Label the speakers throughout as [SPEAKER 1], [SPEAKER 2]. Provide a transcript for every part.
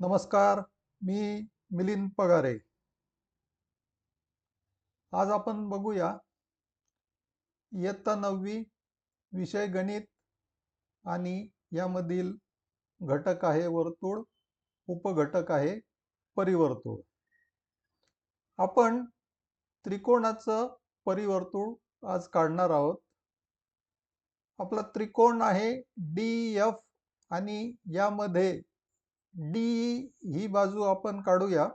[SPEAKER 1] नमस्कार मी मिलिंद पगारे. आज आपण बघूया इयत्ता नववी विषय गणित आणि यामधील घटक आहे वर्तुळ उपघटक आहे परिवर्तुळ. आपण त्रिकोणाचं परिवर्तुळ आज काढणार आहोत. आपला त्रिकोण आहे डी एफ आणि यामध्ये डी ही बाजू आपण काढूया.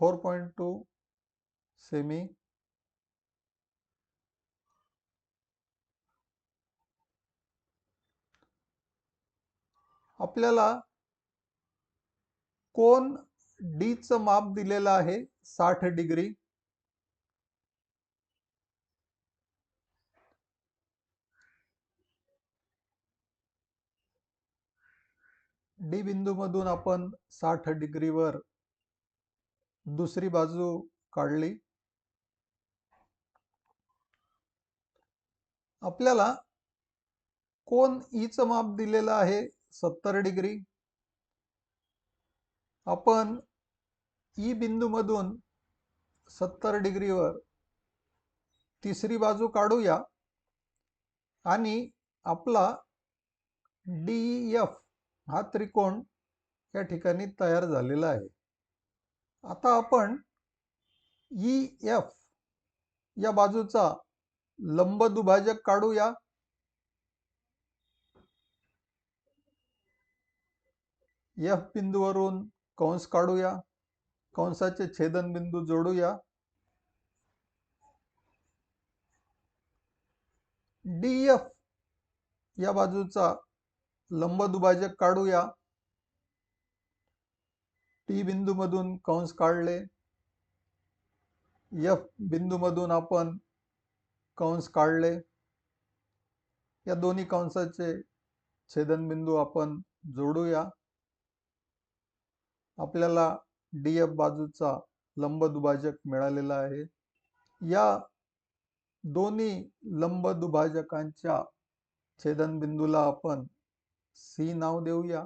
[SPEAKER 1] फोर पॉईंट टू सेमी. आपल्याला कोण डीचं माप दिलेलं आहे साठ डिग्री. डी बिंदूमधून आपण साठ डिग्रीवर दुसरी बाजू काढली. आपल्याला कोण ईचं माप दिलेलं आहे सत्तर डिग्री. आपण ई बिंदूमधून सत्तर डिग्रीवर तिसरी बाजू काढूया. आणि आपला डी एफ हा त्रिकोण या ठिकाणी तयार झालेला आहे. आता आपण ई एफ या बाजूचा लंब दुभाजक काढूया. एफ बिंदूवरून कंस काढूया. कंसाचे छेदन बिंदू जोडूया. डी एफ या बाजूचा लंब दुभाजक काढूया. टी बिंदू मधून कंस काढले. एफ बिंदूमधून आपण कंस काढले. या दोन्ही कंसाचे छेदनबिंदू आपण जोडूया. आपल्याला डी एफ बाजूचा लंब दुभाजक मिळालेला आहे. या दोन्ही लंब दुभाजकांच्या छेदनबिंदूला आपण सी नाव देऊया.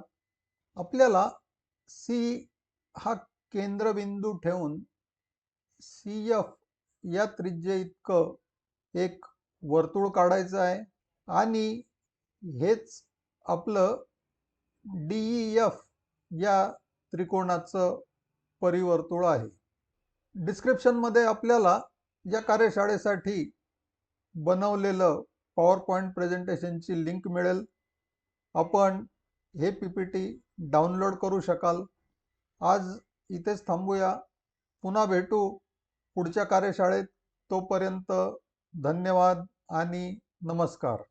[SPEAKER 1] आपल्याला सी हा केंद्रबिंदू ठेवून सी एफ या त्रिज्ये इतकं एक वर्तुळ काढायचं आहे. आणि हेच आपलं डी एफ या त्रिकोणाचं परिवर्तुळ आहे. डिस्क्रिप्शनमध्ये आपल्याला या कार्यशाळेसाठी बनवलेलं पॉवर पॉईंट प्रेझेंटेशनची लिंक मिळेल. आपण हे पी पी टी डाउनलोड करू शकाल. आज इथेच थांबूया. पुन्हा भेटू पुढच्या कार्यशाळेत. तोपर्यंत धन्यवाद आणि नमस्कार.